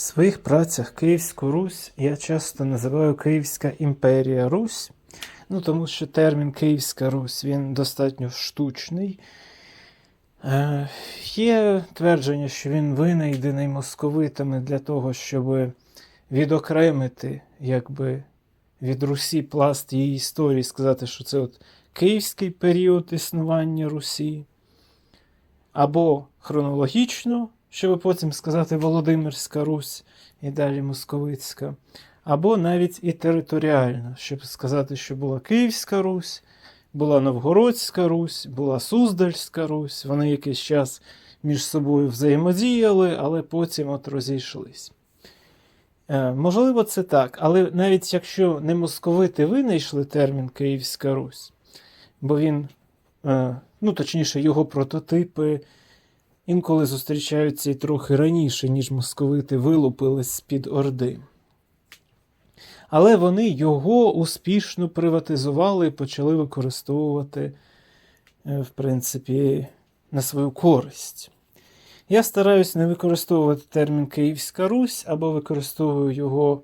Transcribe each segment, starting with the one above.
В своїх працях Київську Русь я часто називаю Київська імперія Русь, ну тому що термін Київська Русь він достатньо штучний. Е, є твердження, що він винайдений московитами для того, щоб відокремити якби, від Русі пласт її історії, сказати, що це от київський період існування Русі, або хронологічно, щоб потім сказати Володимирська Русь і далі Московицька, або навіть і територіально, щоб сказати, що була Київська Русь, була Новгородська Русь, була Суздальська Русь. Вони якийсь час між собою взаємодіяли, але потім от розійшлись. Е, можливо, це так, але навіть якщо не московити винайшли термін Київська Русь, бо він, е, ну точніше, його прототипи інколи зустрічаються і трохи раніше, ніж московити вилупились з-під Орди. Але вони його успішно приватизували і почали використовувати, е, в принципі, на свою користь. Я стараюсь не використовувати термін Київська Русь або використовую його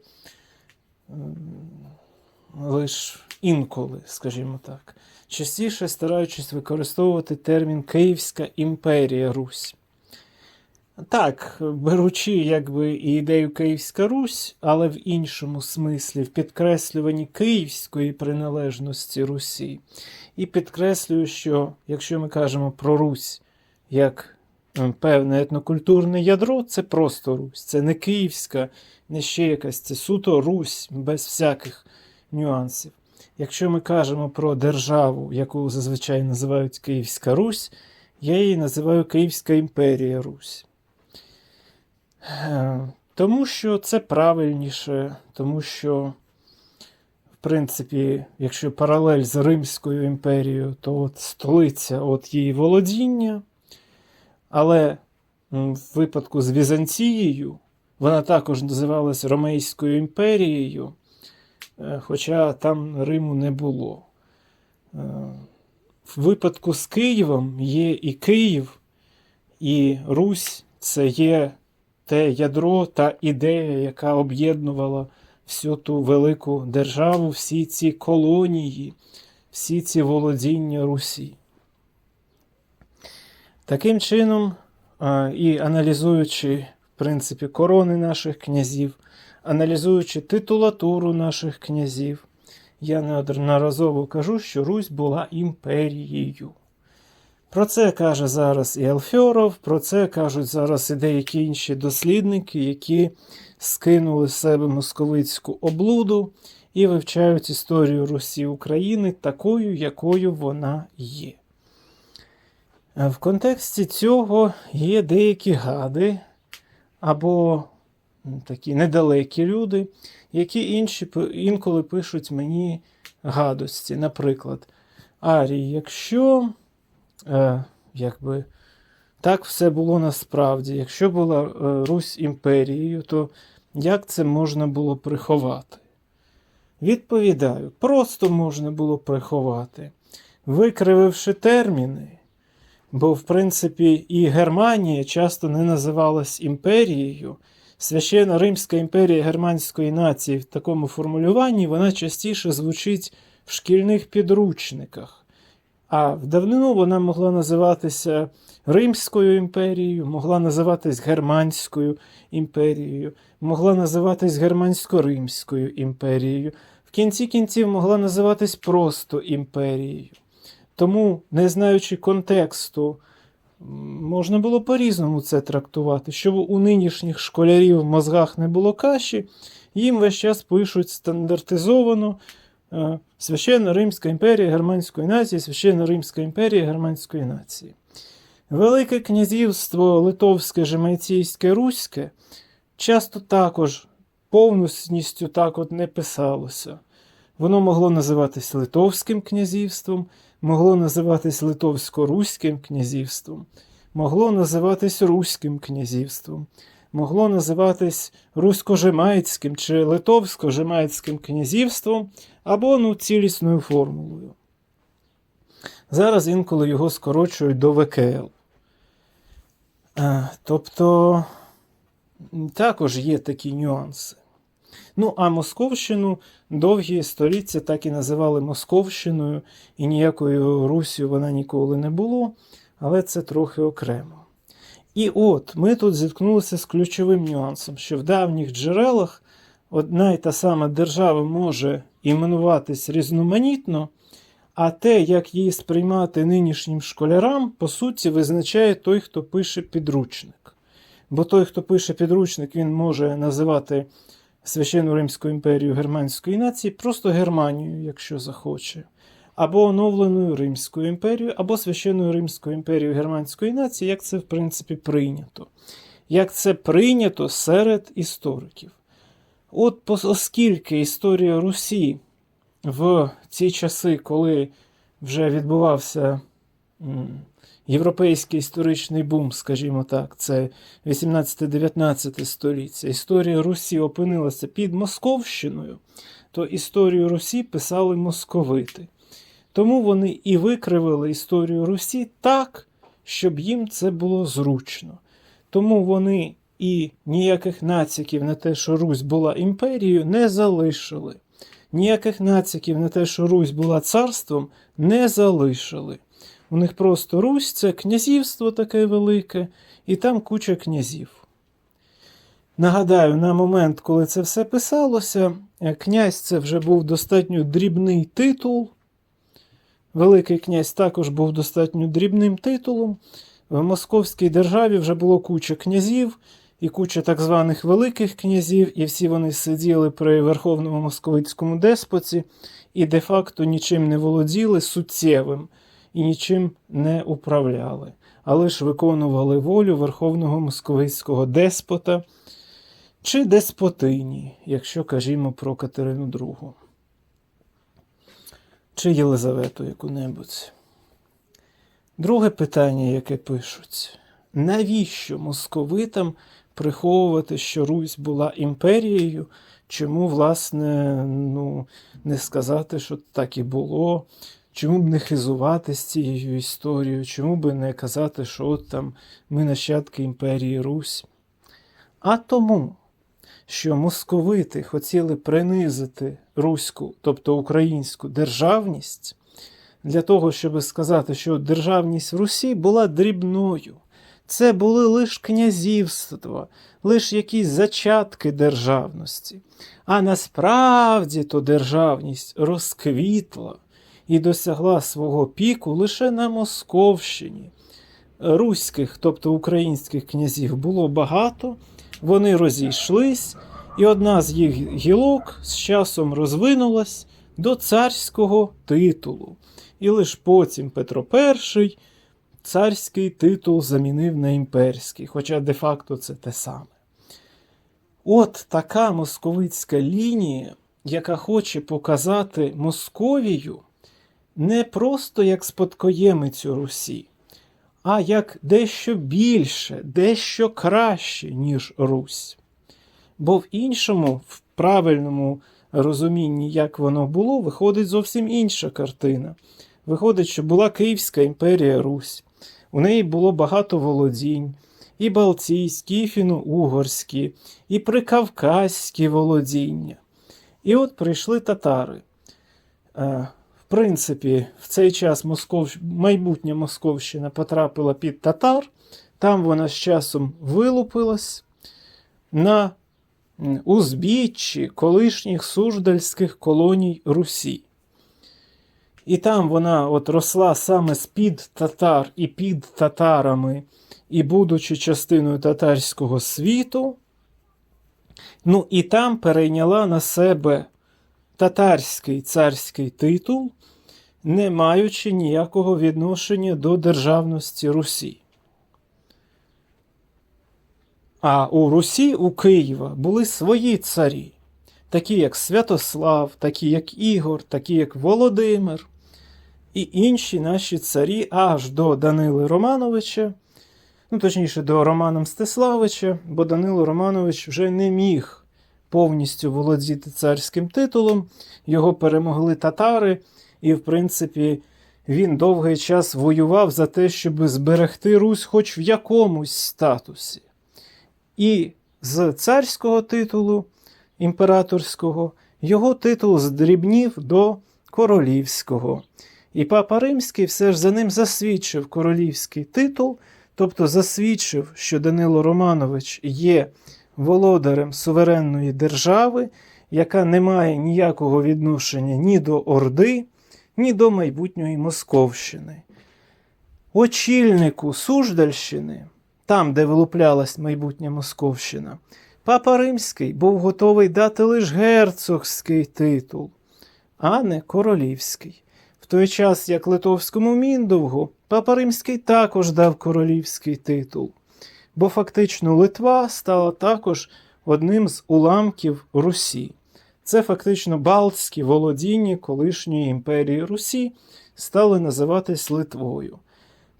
лише інколи, скажімо так. Частіше стараючись використовувати термін Київська імперія Русь. Так, беручи якби і ідею Київська Русь, але в іншому смислі, в підкреслюванні київської приналежності Русі. І підкреслюю, що якщо ми кажемо про Русь як певне етнокультурне ядро, це просто Русь. Це не Київська, не ще якась, це суто Русь без всяких нюансів. Якщо ми кажемо про державу, яку зазвичай називають Київська Русь, я її називаю Київська імперія Русь. Тому що це правильніше, тому що, в принципі, якщо паралель з Римською імперією, то от столиця от її володіння. Але в випадку з Візантією вона також називалась Ромейською імперією, е, хоча там Риму не було. Е, В випадку з Києвом є і Київ, і Русь це є те ядро, та ідея, яка об'єднувала всю ту велику державу, всі ці колонії, всі ці володіння Русі. Таким чином, і аналізуючи, в принципі, корони наших князів, аналізуючи титулатуру наших князів, я неодноразово кажу, що Русь була імперією. Про це каже зараз і Алфьоров, про це кажуть зараз і деякі інші дослідники, які скинули з себе московицьку облуду і вивчають історію Русі України такою, якою вона є. В контексті цього є деякі гади або такі недалекі люди, які інші інколи пишуть мені гадості. Наприклад, Арій, якщо е, якби, так все було насправді, якщо була е, Русь імперією, то як це можна було приховати? Відповідаю, просто можна було приховати, викрививши терміни. Бо, в принципі, і Германія часто не називалась імперією. Священна Римська імперія германської нації в такому формулюванні вона частіше звучить в шкільних підручниках. А в давнину вона могла називатися Римською імперією, могла називатись Германською імперією, могла називатись Германсько-Римською імперією. В кінці кінців могла називатись просто імперією. Тому, не знаючи контексту, можна було по-різному це трактувати. Щоб у нинішніх школярів в мозгах не було каші, їм весь час пишуть стандартизовано Священна Римська імперія Германської нації, Священна Римська імперія Германської нації. Велике князівство Литовське, Жемайційське, Руське часто також повністю так от не писалося. Воно могло називатись Литовським князівством, могло називатись Литовсько-Руським князівством, могло називатись Руським князівством, могло називатись Русько-Жемайцьким чи Литовсько-Жемайцьким князівством або ну, цілісною формулою. Зараз інколи його скорочують до ВКЛ. Тобто також є такі нюанси. Ну, а Московщину довгі століття так і називали Московщиною, і ніякою Русію вона ніколи не було, але це трохи окремо. І от ми тут зіткнулися з ключовим нюансом, що в давніх джерелах одна й та сама держава може іменуватись різноманітно, а те, як її сприймати нинішнім школярам, по суті, визначає той, хто пише підручник. Бо той, хто пише підручник, він може називати Священну Римську імперію Германської нації просто Германією, якщо захоче, або оновленою Римською імперією, або Священною Римською імперією Германської нації, як це в принципі прийнято. Як це прийнято серед істориків. От оскільки історія Русі в ці часи, коли вже відбувався європейський історичний бум, скажімо так, це 18-19 століття, історія Русі опинилася під Московщиною, то історію Русі писали московити. Тому вони і викривили історію Русі так, щоб їм це було зручно. Тому вони і ніяких націків на те, що Русь була імперією, не залишили. Ніяких націків на те, що Русь була царством, не залишили. У них просто Русь це князівство таке велике, і там куча князів. Нагадаю, на момент, коли це все писалося, князь це вже був достатньо дрібний титул. Великий князь також був достатньо дрібним титулом. В Московській державі вже було куча князів і куча так званих великих князів, і всі вони сиділи при Верховному московицькому деспоті і де-факто нічим не володіли суттєвим і нічим не управляли, а лише виконували волю Верховного московицького деспота чи деспотині, якщо кажімо про Катерину II. Чи Єлизавету яку-небудь. Друге питання, яке пишуть: навіщо московитам приховувати, що Русь була імперією? Чому, власне, ну, не сказати, що так і було? Чому б не хизуватись цією історією? Чому б не казати, що от там ми нащадки імперії Русь? А тому, що московити хотіли принизити руську, тобто українську державність, для того, щоб сказати, що державність в Русі була дрібною. Це були лише князівства, лише якісь зачатки державності. А насправді то державність розквітла і досягла свого піку лише на Московщині. Руських, тобто українських князів, було багато, вони розійшлись, і одна з їх гілок з часом розвинулась до царського титулу. І лише потім Петро І царський титул замінив на імперський, хоча де-факто це те саме. От така московицька лінія, яка хоче показати Московію не просто як спадкоємицю Русі, а як дещо більше, дещо краще, ніж Русь. Бо в іншому, в правильному розумінні, як воно було, виходить зовсім інша картина. Виходить, що була Київська імперія Русь, у неї було багато володінь, і Балтійські, і фіно-угорські, і прикавказькі володіння. І от прийшли татари. Принципі, в цей час Москов... майбутня Московщина потрапила під татар, там вона з часом вилупилась на узбіччі колишніх суждальських колоній Русі. І там вона от росла саме з-під татар і під татарами, і будучи частиною татарського світу, ну і там перейняла на себе татарський царський титул, не маючи ніякого відношення до державності Русі. А у Русі, у Києва, були свої царі, такі як Святослав, такі як Ігор, такі як Володимир і інші наші царі аж до Данили Романовича, ну точніше, до Романа Мстиславича, бо Данило Романович вже не міг повністю володіти царським титулом, його перемогли татари, і, в принципі, він довгий час воював за те, щоб зберегти Русь хоч в якомусь статусі. І з царського титулу імператорського, його титул здрібнів до королівського. І папа Римський все ж за ним засвідчив королівський титул, тобто засвідчив, що Данило Романович є володарем суверенної держави, яка не має ніякого відношення ні до Орди, ні до майбутньої Московщини. Очільнику Суждальщини, там, де вилуплялась майбутня Московщина, папа Римський був готовий дати лише герцогський титул, а не королівський. В той час, як Литовському Міндовгу, папа Римський також дав королівський титул, бо фактично Литва стала також одним з уламків Русі. Це фактично Балтські володіння колишньої імперії Русі стали називатись Литвою.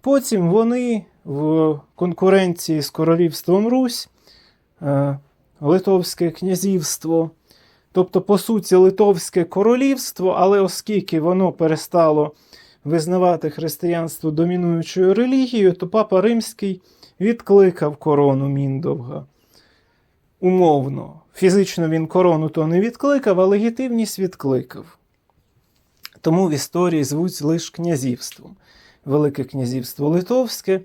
Потім вони в конкуренції з королівством Русь, е, Литовське князівство, тобто, по суті, Литовське королівство, але оскільки воно перестало визнавати християнство домінуючою релігією, то папа Римський відкликав корону Міндовга. Умовно. Фізично він корону то не відкликав, а легітимність відкликав. Тому в історії звуть лише князівством. Велике князівство Литовське,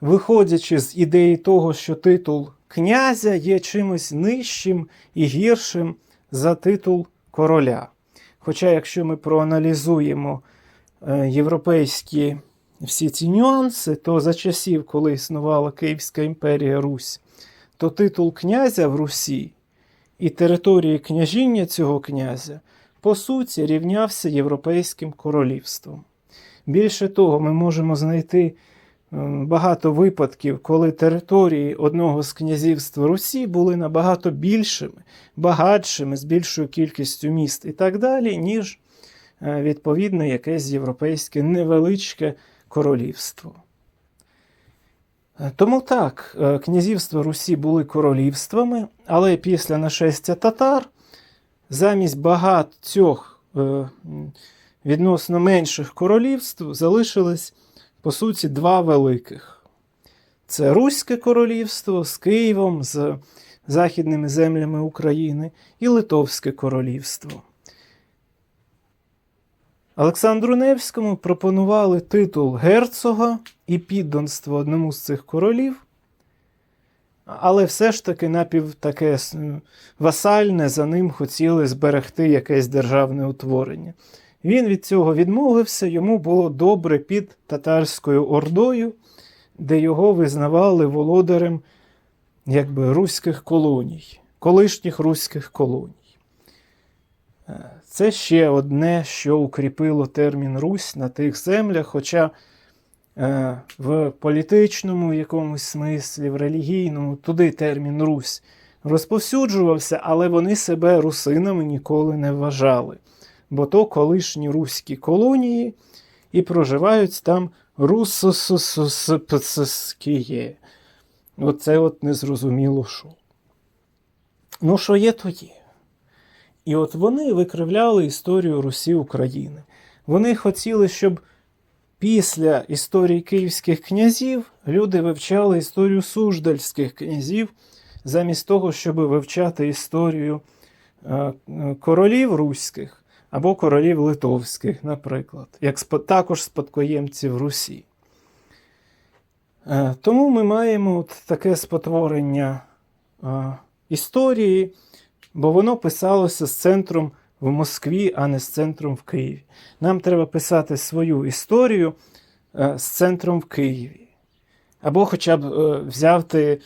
виходячи з ідеї того, що титул князя є чимось нижчим і гіршим за титул короля. Хоча, якщо ми проаналізуємо е, європейські всі ці нюанси, то за часів, коли існувала Київська імперія Русь, то титул князя в Русі і території княжіння цього князя по суті рівнявся Європейським королівством. Більше того, ми можемо знайти багато випадків, коли території одного з князівств Русі були набагато більшими, багатшими, з більшою кількістю міст і так далі, ніж е, відповідно якесь європейське невеличке королівство. Тому так, е, князівства Русі були королівствами, але після нашестя татар замість багатьох е, відносно менших королівств залишились, по суті, два великих. Це Руське королівство з Києвом, з західними землями України і Литовське королівство. Олександру Невському пропонували титул герцога і підданство одному з цих королів, але все ж таки напів таке васальне за ним хотіли зберегти якесь державне утворення. Він від цього відмовився, йому було добре під татарською ордою, де його визнавали володарем якби, руських колоній, колишніх руських колоній. Це ще одне, що укріпило термін Русь на тих землях, хоча е, в політичному якомусь смислі, в релігійному, туди термін Русь розповсюджувався, але вони себе русинами ніколи не вважали. Бо то колишні руські колонії і проживають там русосососкіє. Оце от незрозуміло що. Ну, що є, то є. І от вони викривляли історію Русі України. Вони хотіли, щоб після історії київських князів люди вивчали історію суждальських князів, замість того, щоб вивчати історію е, е, королів руських або королів литовських, наприклад, як також спадкоємців Русі. Е, Тому ми маємо от таке спотворення історії, бо воно писалося з центром в Москві, а не з центром в Києві. Нам треба писати свою історію е, з центром в Києві. Або хоча б е, взяти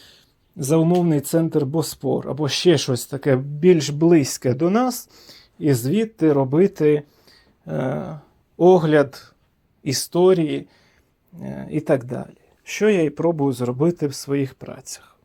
за умовний центр Боспор, або ще щось таке більш близьке до нас, і звідти робити е, огляд історії і так далі. Що я і пробую зробити в своїх працях.